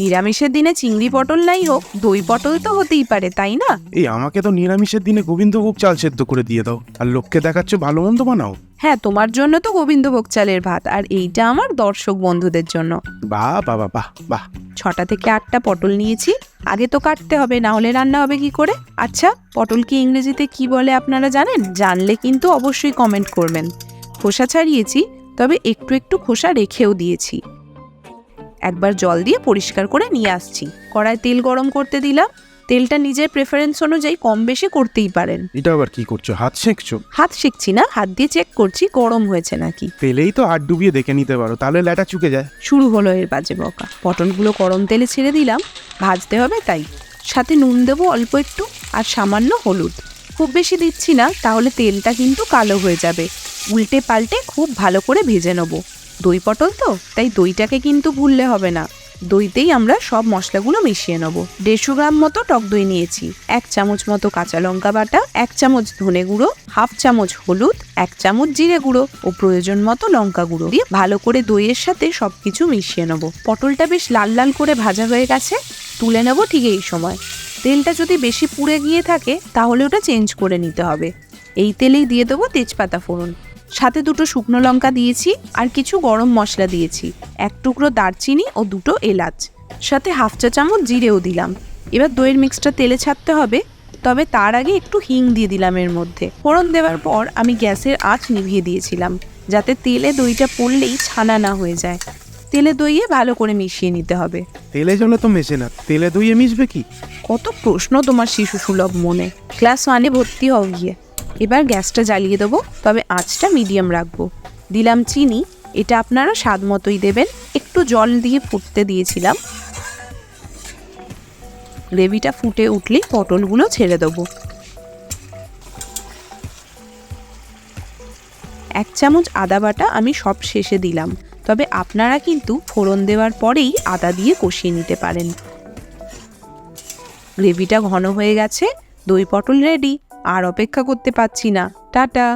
নিরামিষের দিনে চিংড়ি পটল নাই হোক দই পটল তো হতেই পারে তাই না? এই আমাকে তো নিরামিষের দিনে গোবিন্দভোগ চাল সেদ্ধ করে দিয়ে দাও আর লোককে দেখাচ্ছ ভালো মন্দ বানাও। হ্যাঁ তোমার জন্য তো গোবিন্দভোগ চালের ভাত আর এইটা আমার দর্শক বন্ধুদের জন্য। বাহ বাবা বাহ বাহ ছটা থেকে আটটা পটল নিয়েছি আগে তো কাটতে হবে না হলে রান্না হবে কি করে? আচ্ছা পটল কি ইংরেজিতে কি বলে আপনারা জানেন? জানলে কিন্তু অবশ্যই কমেন্ট করবেন। খোসা ছাড়িয়েছি তবে একটু একটু খোসা রেখেও দিয়েছি। একবার জল দিয়ে পরিষ্কার করে নিয়ে আসছি। কড়ায় তেল গরম করতে দিলাম। তেলটা নিজের প্রেফারেন্স অনুযায়ী কম বেশি করতেই পারেন। এটা আবার কি করছ? হাত সেঁকছো? হাত শিখছি না হাত দিয়ে চেক করছি গরম হয়েছে নাকি। তেলেই তো হাত ডুবিয়ে দেখে নিতে পারো তাহলে ল্যাটা চুকে যায়। শুরু হলো এর বাজে বকা। পটলগুলো গরম তেলে ছেড়ে দিলাম ভাজতে হবে তাই। সাথে নুন দেবো অল্প একটু আর সামান্য হলুদ। খুব বেশি দিচ্ছি না তাহলে তেলটা কিন্তু কালো হয়ে যাবে। উল্টে পাল্টে খুব ভালো করে ভেজে নেব। দই পটল তো, তাই দইটাকে কিন্তু ভুললে হবে না। দইতেই আমরা সব মশলাগুলো মিশিয়ে নেব। দেড়শো গ্রাম মতো টক দই নিয়েছি, এক চামচ মতো কাঁচা লঙ্কা বাটা, এক চামচ ধনে গুঁড়ো, হাফ চামচ হলুদ, এক চামচ জিরে গুঁড়ো ও প্রয়োজন মতো লঙ্কা গুঁড়ো দিয়ে ভালো করে দইয়ের সাথে সব কিছু মিশিয়ে নেব। পটলটা বেশ লাল লাল করে ভাজা হয়ে গেছে, তুলে নেব ঠিক এই সময়। তেলটা যদি বেশি পুড়ে গিয়ে থাকে, তাহলে ওটা চেঞ্জ করে নিতে হবে। এই তেলেই দিয়ে দেবো তেজপাতা ফোড়ন। সাথে দুটো শুকনো লঙ্কা দিয়েছি আর কিছু গরম মশলা দিয়েছি। এক টুকরো দারচিনি ও দুটো এলাচ। সাথে হাফ চা চামচ জিরেও দিলাম। এবার দইয়ের মিক্সটা তেলে ছাড়তে হবে। তবে তার আগে একটু হিং দিয়ে দিলাম এর মধ্যে। ফোড়ন দেওয়ার পর আমি গ্যাসের আঁচ নিভিয়ে দিয়েছিলাম যাতে তেলে দইটা পড়লেই ছানা না হয়ে যায়। তেলে দইয়ে ভালো করে মিশিয়ে নিতে হবে। তেলে জলে তো মেশে না। তেলে দইয়ে মিশবে কি? কত প্রশ্ন তোমার শিশু সুলভ মনে। ক্লাস ওয়ানে ভর্তি হও গিয়ে। এবার গ্যাসটা জ্বালিয়ে দেবো, তবে আঁচটা মিডিয়াম রাখব। দিলাম চিনি, এটা আপনারা স্বাদ মতোই দেবেন। একটু জল দিয়ে ফুটতে দিয়েছিলাম। গ্রেভিটা ফুটে উঠলেই পটলগুলো ছেড়ে দেবো। এক চামচ আদা বাটা আমি সব শেষে দিলাম, তবে আপনারা কিন্তু ফোড়ন দেওয়ার পরেই আদা দিয়ে কষিয়ে নিতে পারেন। গ্রেভিটা ঘন হয়ে গেছে, দই পটল রেডি। আর অপেক্ষা করতে পারছি না। টাটা।